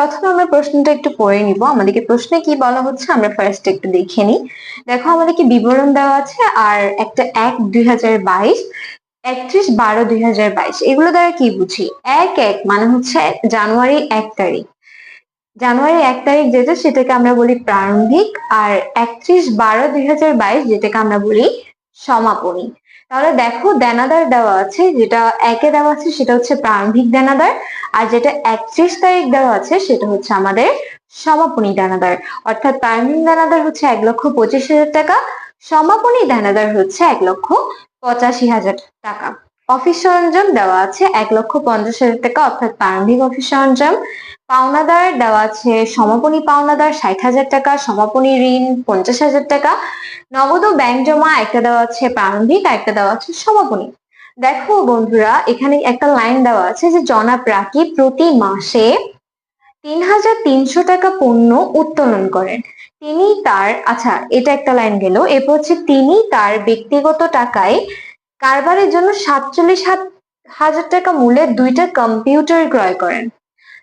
প্রথমে আমরা প্রশ্নটা একটু পড়ে নিব। আমাদেরকে প্রশ্নে কি বলা হচ্ছে আমরা ফার্স্ট একটু দেখে নিই। দেখো, আমাদেরকে বিবরণ দেওয়া আছে আর একটা এক দুই হাজার বাইশ, একত্রিশ বারো দুই হাজার বাইশ। এগুলো দ্বারা কি বুঝি? এক এক মানে হচ্ছে জানুয়ারি এক তারিখ। জানুয়ারি এক তারিখ যেটা, সেটাকে আমরা বলি প্রারম্ভিক। আর একত্রিশ বারো দুই হাজার বাইশ, যেটাকে আমরা বলি সমাপনী। তাহলে দেখো দেনাদার দেওয়া আছে, যেটা একে দেওয়া আছে সেটা হচ্ছে প্রারম্ভিক দেনাদার, আর যেটা একত্রিশ তারিখ দেওয়া আছে সেটা হচ্ছে আমাদের সমাপনী দানাদার। অর্থাৎ প্রারম্ভিক দানাদার হচ্ছে এক লক্ষ পঁচিশ হাজার টাকা, সমাপনী দানাদার হচ্ছে এক লক্ষ পঁচাশি হাজার টাকা। অফিস সরঞ্জাম দেওয়া আছে এক লক্ষ পঞ্চাশ হাজার টাকা, অর্থাৎ প্রারম্ভিক অফিস সরঞ্জাম। পাওনাদার দেওয়া আছে সমাপনী পাওনাদার ষাট হাজার টাকা, সমাপনী ঋণ পঞ্চাশ হাজার টাকা। নগদ ব্যাংক জমা একটা দেওয়া আছে প্রারম্ভিক, আর একটা দেওয়া আছে সমাপনী। দেখো বন্ধুরা, এখানে একটা লাইন দেওয়া আছে যে, জনাব রাকি প্রতি মাসে তিন হাজার তিনশো টাকা পণ্য উত্তোলন করেন। তিনি তার আচ্ছা এটা একটা লাইন গেল। এরপর হচ্ছে তিনি তার ব্যক্তিগত টাকায় কারবারের জন্য সাতচল্লিশ হাজার টাকা মূল্যের দুইটা কম্পিউটার ক্রয় করেন।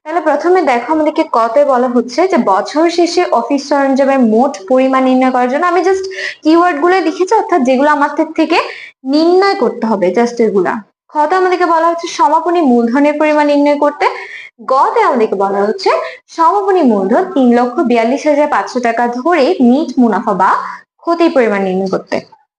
তাহলে প্রথমে দেখো আমাদেরকে কতে বলা হচ্ছে যে, বছর শেষে অফিস সরঞ্জামের মোট পরিমাণ নির্ণয় করার জন্য আমি জাস্ট কিওয়ার্ডগুলো লিখেছি, অর্থাৎ যেগুলো আমাদের থেকে নির্ণয় করতে হবে জাস্ট এগুলা। খতে আমাদেরকে বলা হচ্ছে সমাপনী মূলধনের পরিমাণ নির্ণয় করতে। গতে আমাদেরকে বলা হচ্ছে সমাপনী মূলধন তিন লক্ষ বিয়াল্লিশ হাজার পাঁচশো টাকা ধরে নিট মুনাফা বা ক্ষতির পরিমাণ নির্ণয় করতে।